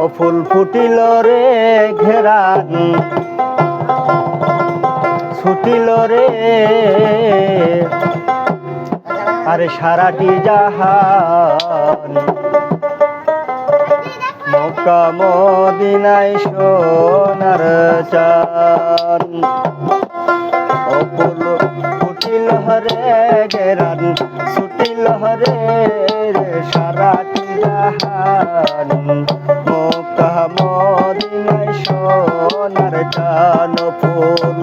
ও ফুল ফুটিল রে ঘেরান ছুটিল রে। আরে সারাটি জাহান। মক্কা মদিনায় সোনার চান ও ফুল ফুটিল রে গেরান ছুটিল রে সারাটি জাহান মক্কা মদিনায় সোনার কান ফুল।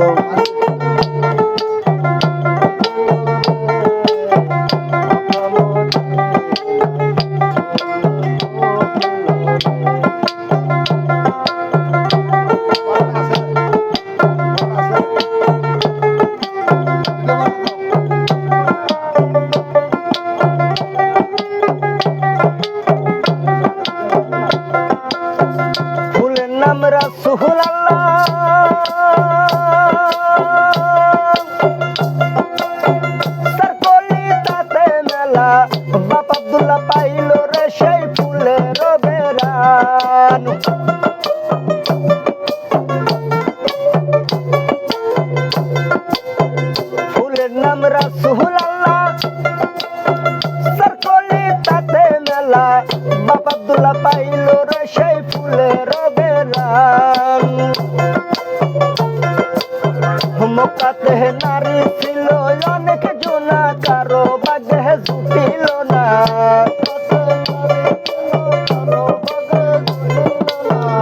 নাম রাসুল আল্লাহ সরকলি তাতে মেলা। বাপ আব্দুল্লাহ পাইল রে সেই ফুলের বেরান মক্কাতে নারী ছিল, অনেক জোনা কারও বাজে জুটিল না।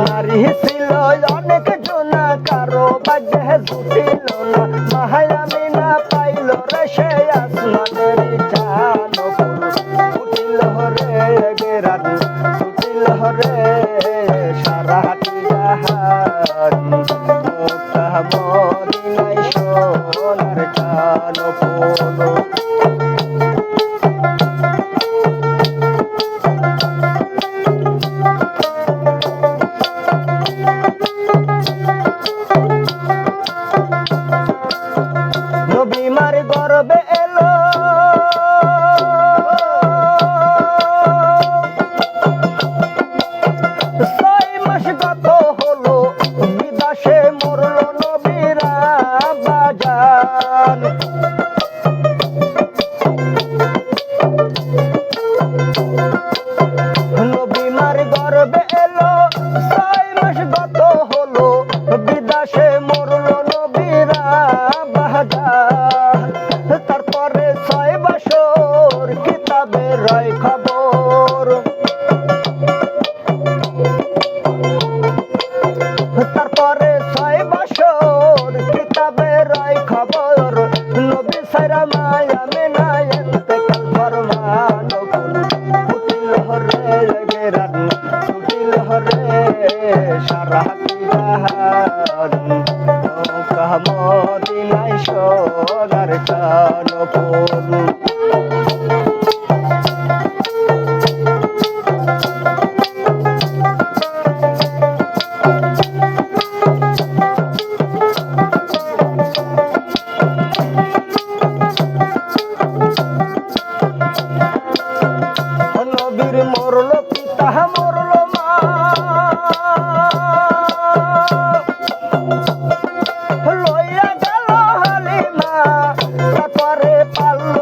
নারী ছিল, অনেক জোনা কারও বাজে জুটিল না। মাহায়ামি না আসমানের জানো ফুটিল রে গেরান ছুটিল রে সারা জাহান মক্কা মদিনায় সোনার কালো পোলো Messiah.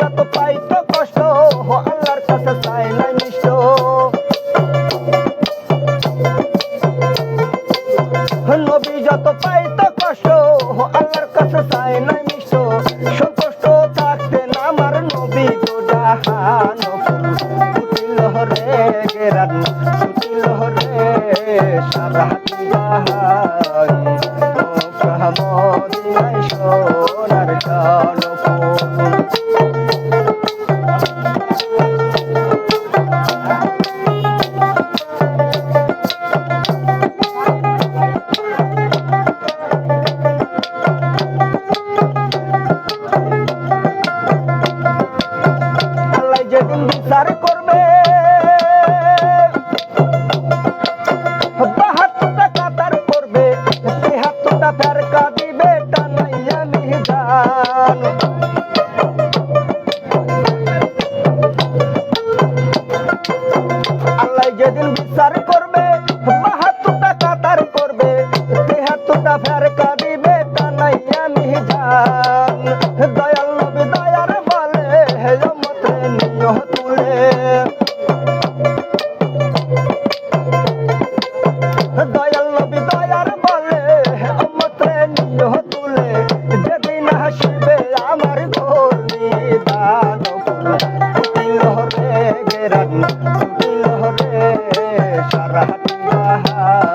যত পাইতো কষ্ট আল্লাহর কাছে চাই নাই মিষ্ট। নবী, যত পাইতো কষ্ট আল্লাহর কাছে চাই নাই মিষ্ট। সন্তুষ্ট থাকতেন আমার নবী তো জাহান। ফুটিল রে গেরান ফুটিল রে সারা জাহান। কামদিনাই সোনার জনপুর যেদিন বিচার করবে, বাহাত্তরটা কাতার করবে, তেহাত্তরটা ফেরকা দিবে টানাইয়া মিজান দয়াল নবী দয়ার বলে, হে মতে নিয় তুলে। দয়াল নবী দয়ার সারা